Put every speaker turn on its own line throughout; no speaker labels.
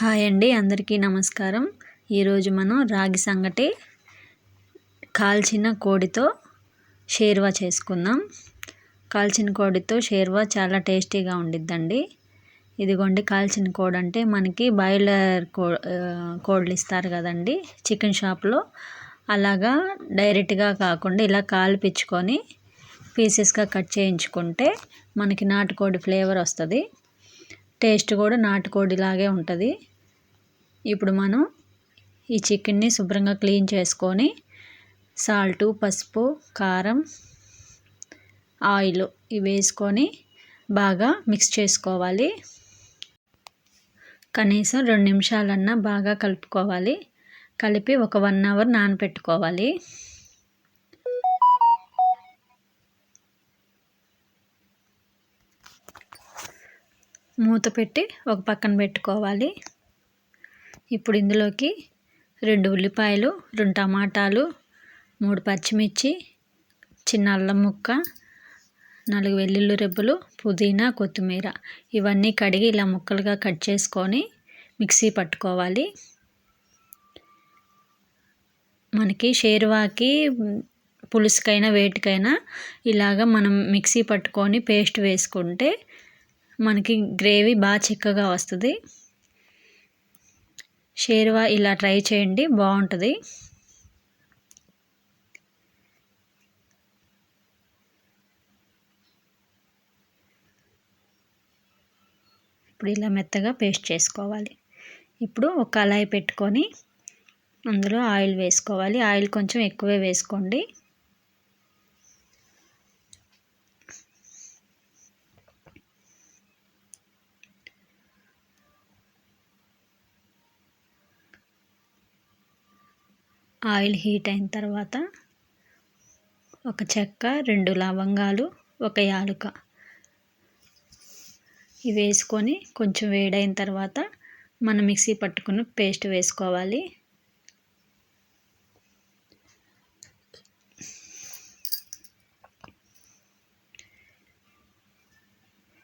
Hi అండి అందరికీ నమస్కారం. ఈరోజు మనం రాగి సంగటి కాల్చిన కోడితో షేర్వా చేసుకుందాం. కాల్చిన కోడితో షేర్వా చాలా టేస్టీగా ఉండిద్దండి. ఇదిగోండి కాల్చిన కోడి అంటే మనకి బాయిలర్ కో కోళ్ళు ఇస్తారు కదండి చికెన్ షాప్లో. అలాగా డైరెక్ట్గా కాకుండా ఇలా కాల్పించుకొని పీసెస్గా కట్ చేయించుకుంటే మనకి నాటుకోడి ఫ్లేవర్ వస్తుంది. టేస్ట్ కూడా నాటుకోడిలాగే ఉంటుంది. ఇప్పుడు మనం ఈ చికెన్ని శుభ్రంగా క్లీన్ చేసుకొని సాల్టు పసుపు కారం ఆయిల్ ఇవి వేసుకొని బాగా మిక్స్ చేసుకోవాలి. కనీసం రెండు నిమిషాలన్నా బాగా కలుపుకోవాలి. కలిపి ఒక వన్ అవర్ నానబెట్టుకోవాలి మూత పెట్టి ఒక పక్కన పెట్టుకోవాలి. ఇప్పుడు ఇందులోకి రెండు ఉల్లిపాయలు రెండు టమాటాలు మూడు పచ్చిమిర్చి చిన్న అల్లం ముక్క నాలుగు వెల్లుల్లి రెబ్బలు పుదీనా కొత్తిమీర. ఇవన్నీ కడిగి ఇలా ముక్కలుగా కట్ చేసుకొని మిక్సీ పట్టుకోవాలి. మనకి షేర్వాకి పులుసుకైనా వేటికైనా ఇలాగ మనం మిక్సీ పట్టుకొని పేస్ట్ వేసుకుంటే మనకి గ్రేవీ బాగా చిక్కగా వస్తుంది. షేర్వా ఇలా ట్రై చేయండి బాగుంటుంది. ఇప్పుడు ఇలా మెత్తగా పేస్ట్ చేసుకోవాలి. ఇప్పుడు ఒక కళాయి పెట్టుకొని అందులో ఆయిల్ వేసుకోవాలి. ఆయిల్ కొంచెం ఎక్కువే వేసుకోండి. ఆయిల్ హీట్ అయిన తర్వాత ఒక చెక్క రెండు లవంగాలు ఒక యాలుక. ఇవి వేసుకొని కొంచెం వేడైన తర్వాత మనం మిక్సీ పట్టుకుని పేస్ట్ వేసుకోవాలి.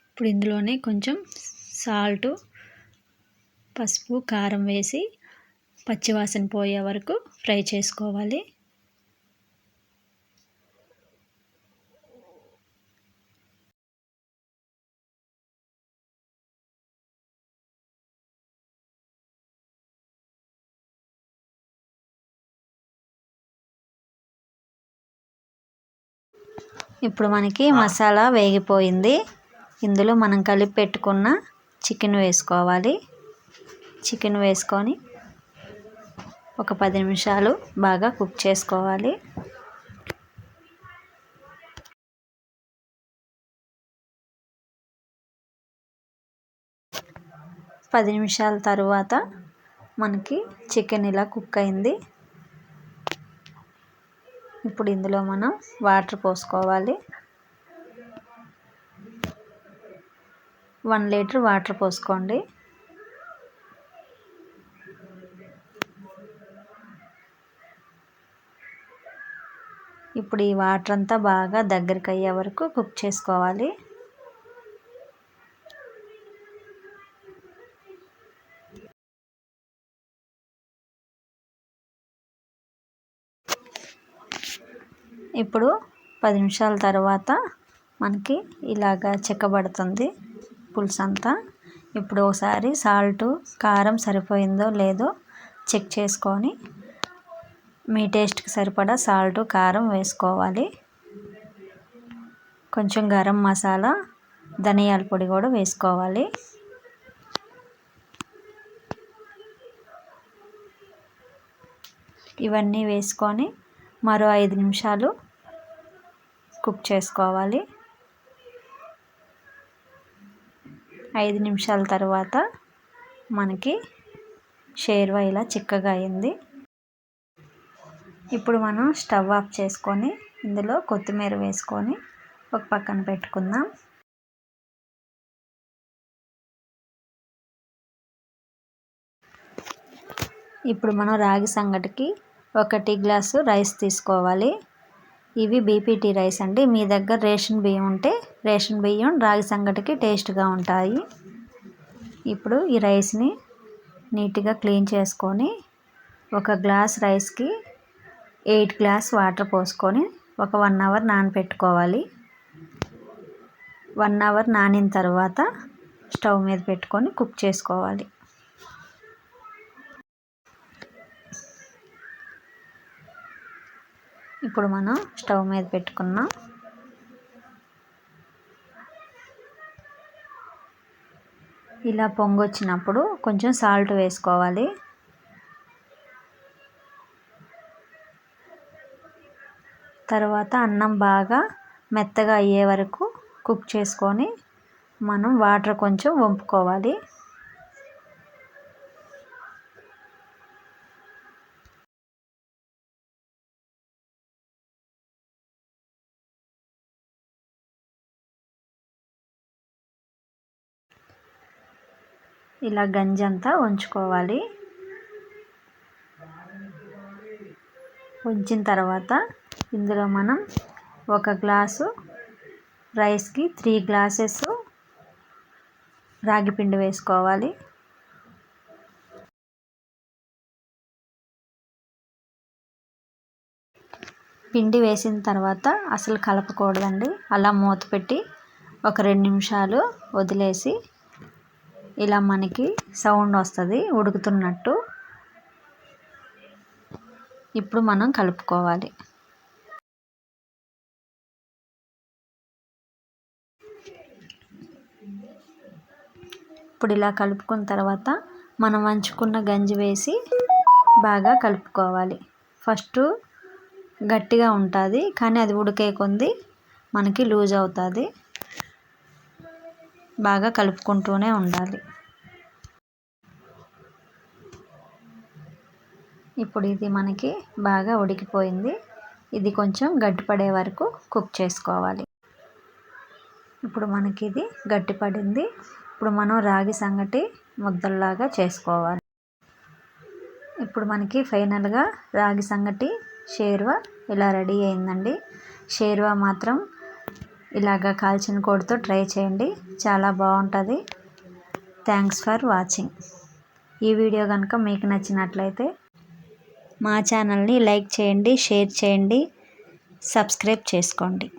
ఇప్పుడు ఇందులోనే కొంచెం సాల్టు పసుపు కారం వేసి పచ్చివాసన పోయే వరకు ఫ్రై చేసుకోవాలి. ఇప్పుడు మనకి మసాలా వేగిపోయింది. ఇందులో మనం కలిపి పెట్టుకున్న చికెన్ వేసుకోవాలి. చికెన్ వేసుకొని ఒక పది నిమిషాలు బాగా కుక్ చేసుకోవాలి. పది నిమిషాల తర్వాత మనకి చికెన్ ఇలా కుక్ అయింది. ఇప్పుడు ఇందులో మనం వాటర్ పోసుకోవాలి. వన్ లీటర్ వాటర్ పోసుకోండి. ఇప్పుడు ఈ వాటర్ అంతా బాగా దగ్గరికి అయ్యే వరకు కుక్ చేసుకోవాలి. ఇప్పుడు పది నిమిషాల తర్వాత మనకి ఇలాగా చెక్కబడుతుంది పులుసు అంతా ఇప్పుడు ఒకసారి సాల్ట్ కారం సరిపోయిందో లేదో చెక్ చేసుకొని మీ టేస్ట్కి సరిపడా సాల్ట్ కారం వేసుకోవాలి. కొంచెం గరం మసాలా ధనియాల పొడి కూడా వేసుకోవాలి. ఇవన్నీ వేసుకొని మరో ఐదు నిమిషాలు కుక్ చేసుకోవాలి. ఐదు నిమిషాల తర్వాత మనకి షేర్వా ఇలా చిక్కగా అయింది. ఇప్పుడు మనం స్టవ్ ఆఫ్ చేసుకొని ఇందులో కొత్తిమీర వేసుకొని ఒక పక్కన పెట్టుకుందాం. ఇప్పుడు మనం రాగి సంగటికి ఒకటి గ్లాసు రైస్ తీసుకోవాలి. ఇవి బీపీటీ రైస్ అండి. మీ దగ్గర రేషన్ బియ్యం ఉంటే రేషన్ బియ్యం రాగి సంగటికి టేస్ట్గా ఉంటాయి. ఇప్పుడు ఈ రైస్ని నీట్గా క్లీన్ చేసుకొని ఒక గ్లాస్ రైస్కి ఎయిట్ గ్లాస్ వాటర్ పోసుకొని ఒక వన్ అవర్ నానపెట్టుకోవాలి. వన్ అవర్ నానిన తర్వాత స్టవ్ మీద పెట్టుకొని కుక్ చేసుకోవాలి. ఇప్పుడు మనం స్టవ్ మీద పెట్టుకున్నాం ఇలా పొంగొచ్చినప్పుడు కొంచెం సాల్ట్ వేసుకోవాలి. తర్వాత అన్నం బాగా మెత్తగా అయ్యే వరకు కుక్ చేసుకొని మనం వాటర్ కొంచెం వంపుకోవాలి. ఇలా గంజంతా ఉంచుకోవాలి ఉంచిన తర్వాత ఇందులో మనం ఒక గ్లాసు రైస్కి త్రీ గ్లాసెస్ రాగి పిండి వేసుకోవాలి. పిండి వేసిన తర్వాత అసలు కలపకూడదండి. అలా మూత పెట్టి ఒక రెండు నిమిషాలు వదిలేసి ఇలా మనకి సౌండ్ వస్తుంది ఉడుకుతున్నట్టు. ఇప్పుడు మనం కలుపుకోవాలి. ఇప్పుడు ఇలా కలుపుకున్న తర్వాత మనం వంచుకున్న గంజి వేసి బాగా కలుపుకోవాలి. ఫస్ట్ గట్టిగా ఉంటుంది కానీ అది ఉడికే కొంది మనకి లూజ్ అవుతుంది. బాగా కలుపుకుంటూనే ఉండాలి. ఇప్పుడు ఇది మనకి బాగా ఉడికిపోయింది. ఇది కొంచెం గట్టిపడే వరకు కుక్ చేసుకోవాలి. ఇప్పుడు మనకి ఇది గట్టిపడింది. ఇప్పుడు మనం రాగి సంగటి ముద్దల్లాగా చేసుకోవాలి. ఇప్పుడు మనకి ఫైనల్గా రాగి సంగటి షేర్వా ఇలా రెడీ అయిందండి. షేర్వా మాత్రం ఇలాగ కాల్చిన కోడితో ట్రై చేయండి. చాలా బాగుంటుంది. Thanks for watching. ఈ వీడియో కనుక మీకు నచ్చినట్లయితే మా ఛానల్ని లైక్ చేయండి షేర్ చేయండి సబ్స్క్రైబ్ చేసుకోండి.